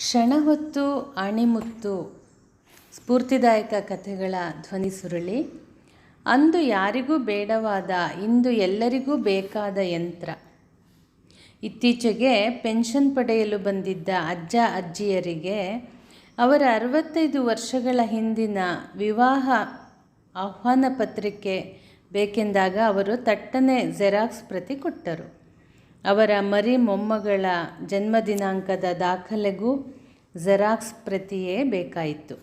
ಕ್ಷಣ ಹೊತ್ತು ಅಣಿಮುತ್ತು ಸ್ಫೂರ್ತಿದಾಯಕ ಕಥೆಗಳ ಧ್ವನಿ ಸುರುಳಿ. ಅಂದು ಯಾರಿಗೂ ಬೇಡವಾದ, ಇಂದು ಎಲ್ಲರಿಗೂ ಬೇಕಾದ ಯಂತ್ರ. ಇತ್ತೀಚೆಗೆ ಪೆನ್ಷನ್ ಪಡೆಯಲು ಬಂದಿದ್ದ ಅಜ್ಜ ಅಜ್ಜಿಯರಿಗೆ ಅವರ ಅರವತ್ತೈದು ವರ್ಷಗಳ ಹಿಂದಿನ ವಿವಾಹ ಆಹ್ವಾನ ಪತ್ರಿಕೆ ಬೇಕೆಂದಾಗ ಅವರು ತಟ್ಟನೆ ಜೆರಾಕ್ಸ್ ಪ್ರತಿ ಕೊಟ್ಟರು. ಅವರ ಮರಿ ಮೊಮ್ಮಗಳ ಜನ್ಮದಿನಾಂಕದ ದಾಖಲೆಗೂ ಜೆರಾಕ್ಸ್ ಪ್ರತಿಯೇ ಬೇಕಾಯಿತು.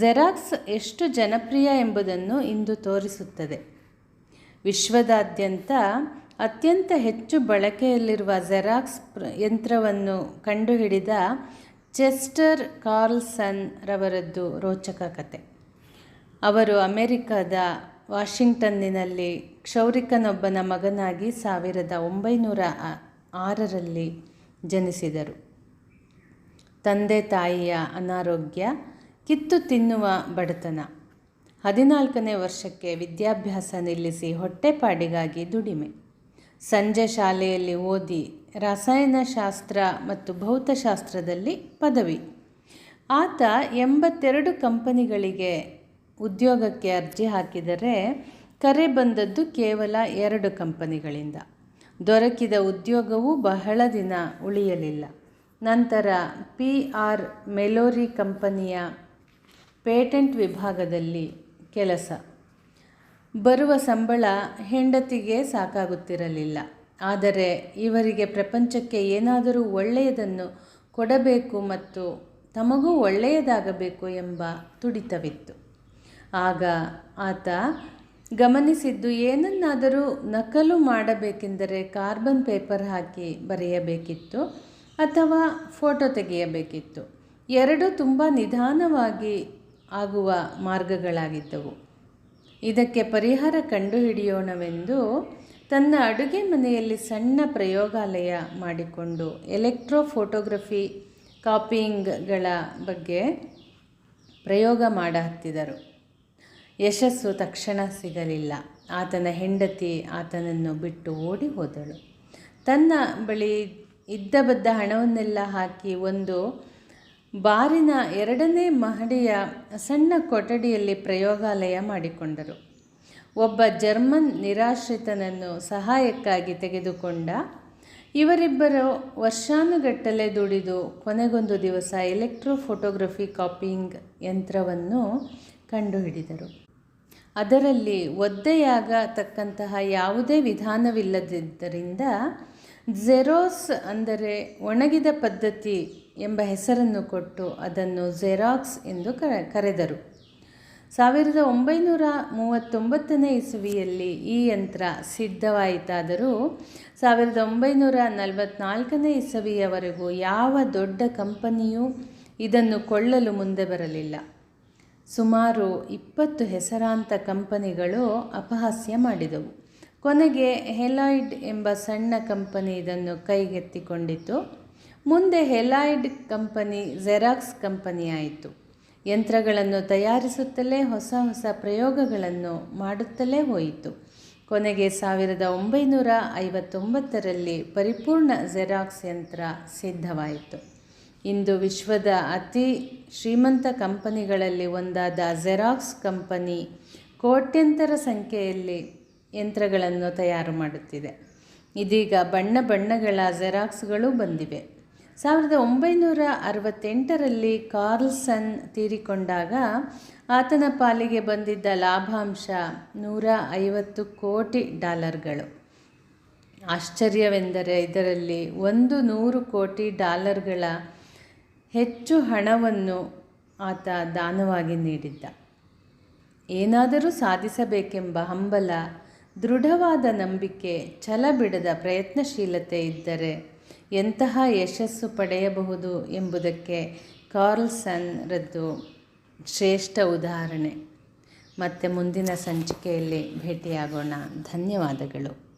ಜೆರಾಕ್ಸ್ ಎಷ್ಟು ಜನಪ್ರಿಯ ಎಂಬುದನ್ನು ಇಂದು ತೋರಿಸುತ್ತದೆ. ವಿಶ್ವದಾದ್ಯಂತ ಅತ್ಯಂತ ಹೆಚ್ಚು ಬಳಕೆಯಲ್ಲಿರುವ ಜೆರಾಕ್ಸ್ ಯಂತ್ರವನ್ನು ಕಂಡುಹಿಡಿದ ಚೆಸ್ಟರ್ ಕಾರ್ಲ್ಸನ್ ರವರದ್ದು ರೋಚಕ ಕತೆ. ಅವರು ಅಮೆರಿಕದ ವಾಷಿಂಗ್ಟನ್ನಿನಲ್ಲಿ ಕ್ಷೌರಿಕನೊಬ್ಬನ ಮಗನಾಗಿ ಸಾವಿರದ ಒಂಬೈನೂರ ಆರರಲ್ಲಿ ಜನಿಸಿದರು. ತಂದೆ ತಾಯಿಯ ಅನಾರೋಗ್ಯ, ಕಿತ್ತು ತಿನ್ನುವ ಬಡತನ. ಹದಿನಾಲ್ಕನೇ ವರ್ಷಕ್ಕೆ ವಿದ್ಯಾಭ್ಯಾಸ ನಿಲ್ಲಿಸಿ ಹೊಟ್ಟೆಪಾಡಿಗಾಗಿ ದುಡಿಮೆ. ಸಂಜೆ ಶಾಲೆಯಲ್ಲಿ ಓದಿ ರಸಾಯನಶಾಸ್ತ್ರ ಮತ್ತು ಭೌತಶಾಸ್ತ್ರದಲ್ಲಿ ಪದವಿ. ಆತ ಎಂಬತ್ತೆರಡು ಕಂಪನಿಗಳಿಗೆ ಉದ್ಯೋಗಕ್ಕೆ ಅರ್ಜಿ ಹಾಕಿದರೆ ಕರೆ ಬಂದದ್ದು ಕೇವಲ ಎರಡು ಕಂಪನಿಗಳಿಂದ. ದೊರಕಿದ ಉದ್ಯೋಗವು ಬಹಳ ದಿನ ಉಳಿಯಲಿಲ್ಲ. ನಂತರ ಪಿ ಆರ್ ಮೆಲೋರಿ ಕಂಪನಿಯ ಪೇಟೆಂಟ್ ವಿಭಾಗದಲ್ಲಿ ಕೆಲಸ. ಬರುವ ಸಂಬಳ ಹೆಂಡತಿಗೆ ಸಾಕಾಗುತ್ತಿರಲಿಲ್ಲ. ಆದರೆ ಇವರಿಗೆ ಪ್ರಪಂಚಕ್ಕೆ ಏನಾದರೂ ಒಳ್ಳೆಯದನ್ನು ಕೊಡಬೇಕು ಮತ್ತು ತಮಗೂ ಒಳ್ಳೆಯದಾಗಬೇಕು ಎಂಬ ತುಡಿತವಿತ್ತು. ಆಗ ಆತ, ಗಮನಿಸಿದ್ದು ಏನನ್ನಾದರೂ ನಕಲು ಮಾಡಬೇಕೆಂದರೆ ಕಾರ್ಬನ್ ಪೇಪರ್ ಹಾಕಿ ಬರೆಯಬೇಕಿತ್ತು ಅಥವಾ ಫೋಟೋ ತೆಗೆಯಬೇಕಿತ್ತು. ಎರಡು ತುಂಬ ನಿಧಾನವಾಗಿ ಆಗುವ ಮಾರ್ಗಗಳಾಗಿದ್ದವು. ಇದಕ್ಕೆ ಪರಿಹಾರ ಕಂಡುಹಿಡಿಯೋಣವೆಂದು ತನ್ನ ಅಡುಗೆ ಮನೆಯಲ್ಲಿ ಸಣ್ಣ ಪ್ರಯೋಗಾಲಯ ಮಾಡಿಕೊಂಡು ಎಲೆಕ್ಟ್ರೋ ಫೋಟೋಗ್ರಫಿ ಕಾಪಿಯಿಂಗ್ಗಳ ಬಗ್ಗೆ ಪ್ರಯೋಗ ಮಾಡ ಹತ್ತಿದರು. ಯಶಸ್ಸು ತಕ್ಷಣ ಸಿಗಲಿಲ್ಲ. ಆತನ ಹೆಂಡತಿ ಆತನನ್ನು ಬಿಟ್ಟು ಓಡಿ ಹೋದಳು. ತನ್ನ ಬಳಿ ಇದ್ದ ಬದ್ದ ಹಣವನ್ನೆಲ್ಲ ಹಾಕಿ ಒಂದು ಬಾರಿನ ಎರಡನೇ ಮಹಡಿಯ ಸಣ್ಣ ಕೊಠಡಿಯಲ್ಲಿ ಪ್ರಯೋಗಾಲಯ ಮಾಡಿಕೊಂಡರು. ಒಬ್ಬ ಜರ್ಮನ್ ನಿರಾಶ್ರಿತನನ್ನು ಸಹಾಯಕ್ಕಾಗಿ ತೆಗೆದುಕೊಂಡ ಇವರಿಬ್ಬರು ವರ್ಷಾನುಗಟ್ಟಲೆ ದುಡಿದು ಕೊನೆಗೊಂದು ದಿವಸ ಎಲೆಕ್ಟ್ರೋ ಫೋಟೋಗ್ರಫಿ ಕಾಪಿಂಗ್ ಯಂತ್ರವನ್ನು ಕಂಡುಹಿಡಿದರು. ಅದರಲ್ಲಿ ಒದ್ದೆಯಾಗತಕ್ಕಂತಹ ಯಾವುದೇ ವಿಧಾನವಿಲ್ಲದಿದ್ದರಿಂದ ಜೆರೋಸ್ ಅಂದರೆ ಒಣಗಿದ ಪದ್ಧತಿ ಎಂಬ ಹೆಸರನ್ನು ಕೊಟ್ಟು ಅದನ್ನು ಜೆರಾಕ್ಸ್ ಎಂದು ಕರೆದರು. ಸಾವಿರದ ಒಂಬೈನೂರ ಮೂವತ್ತೊಂಬತ್ತನೇ ಇಸವಿಯಲ್ಲಿ ಈ ಯಂತ್ರ ಸಿದ್ಧವಾಯಿತಾದರೂ ಸಾವಿರದ ಒಂಬೈನೂರ ನಲವತ್ನಾಲ್ಕನೇ ಇಸವಿಯವರೆಗೂ ಯಾವ ದೊಡ್ಡ ಕಂಪನಿಯೂ ಇದನ್ನು ಕೊಳ್ಳಲು ಮುಂದೆ ಬರಲಿಲ್ಲ. ಸುಮಾರು ಇಪ್ಪತ್ತು ಹೆಸರಾಂತ ಕಂಪನಿಗಳು ಅಪಹಾಸ್ಯ ಮಾಡಿದವು. ಕೊನೆಗೆ ಹೆಲಾಯ್ಡ್ ಎಂಬ ಸಣ್ಣ ಕಂಪನಿ ಇದನ್ನು ಕೈಗೆತ್ತಿಕೊಂಡಿತು. ಮುಂದೆ ಹೆಲಾಯ್ಡ್ ಕಂಪನಿ ಜೆರಾಕ್ಸ್ ಕಂಪನಿಯಾಯಿತು ಯಂತ್ರಗಳನ್ನು ತಯಾರಿಸುತ್ತಲೇ ಹೊಸ ಹೊಸ ಪ್ರಯೋಗಗಳನ್ನು ಮಾಡುತ್ತಲೇ ಹೋಯಿತು. ಕೊನೆಗೆ ಸಾವಿರದ ಒಂಬೈನೂರ ಐವತ್ತೊಂಬತ್ತರಲ್ಲಿ ಪರಿಪೂರ್ಣ ಜೆರಾಕ್ಸ್ ಯಂತ್ರ ಸಿದ್ಧವಾಯಿತು. ಇಂದು ವಿಶ್ವದ ಅತಿ ಶ್ರೀಮಂತ ಕಂಪನಿಗಳಲ್ಲಿ ಒಂದಾದ ಜೆರಾಕ್ಸ್ ಕಂಪನಿ ಕೋಟ್ಯಂತರ ಸಂಖ್ಯೆಯಲ್ಲಿ ಯಂತ್ರಗಳನ್ನು ತಯಾರು ಮಾಡುತ್ತಿದೆ. ಇದೀಗ ಬಣ್ಣ ಬಣ್ಣಗಳ ಜೆರಾಕ್ಸ್ಗಳು ಬಂದಿವೆ. ಸಾವಿರದ ಒಂಬೈನೂರ ಅರವತ್ತೆಂಟರಲ್ಲಿ ಕಾರ್ಲ್ಸನ್ ತೀರಿಕೊಂಡಾಗ ಆತನ ಪಾಲಿಗೆ ಬಂದಿದ್ದ ಲಾಭಾಂಶ ನೂರ ಐವತ್ತು ಕೋಟಿ ಡಾಲರ್ಗಳು. ಆಶ್ಚರ್ಯವೆಂದರೆ ಇದರಲ್ಲಿ ಒಂದು ನೂರು ಕೋಟಿ ಡಾಲರ್ಗಳ ಹೆಚ್ಚು ಹಣವನ್ನು ಆತ ದಾನವಾಗಿ ನೀಡಿದ್ದ. ಏನಾದರೂ ಸಾಧಿಸಬೇಕೆಂಬ ಹಂಬಲ, ದೃಢವಾದ ನಂಬಿಕೆ, ಛಲ ಬಿಡದ ಪ್ರಯತ್ನಶೀಲತೆ ಇದ್ದರೆ ಎಂತಹ ಯಶಸ್ಸು ಪಡೆಯಬಹುದು ಎಂಬುದಕ್ಕೆ ಕಾರ್ಲ್ಸನ್ರದ್ದು ಶ್ರೇಷ್ಠ ಉದಾಹರಣೆ. ಮತ್ತು ಮುಂದಿನ ಸಂಚಿಕೆಯಲ್ಲಿ ಭೇಟಿಯಾಗೋಣ. ಧನ್ಯವಾದಗಳು.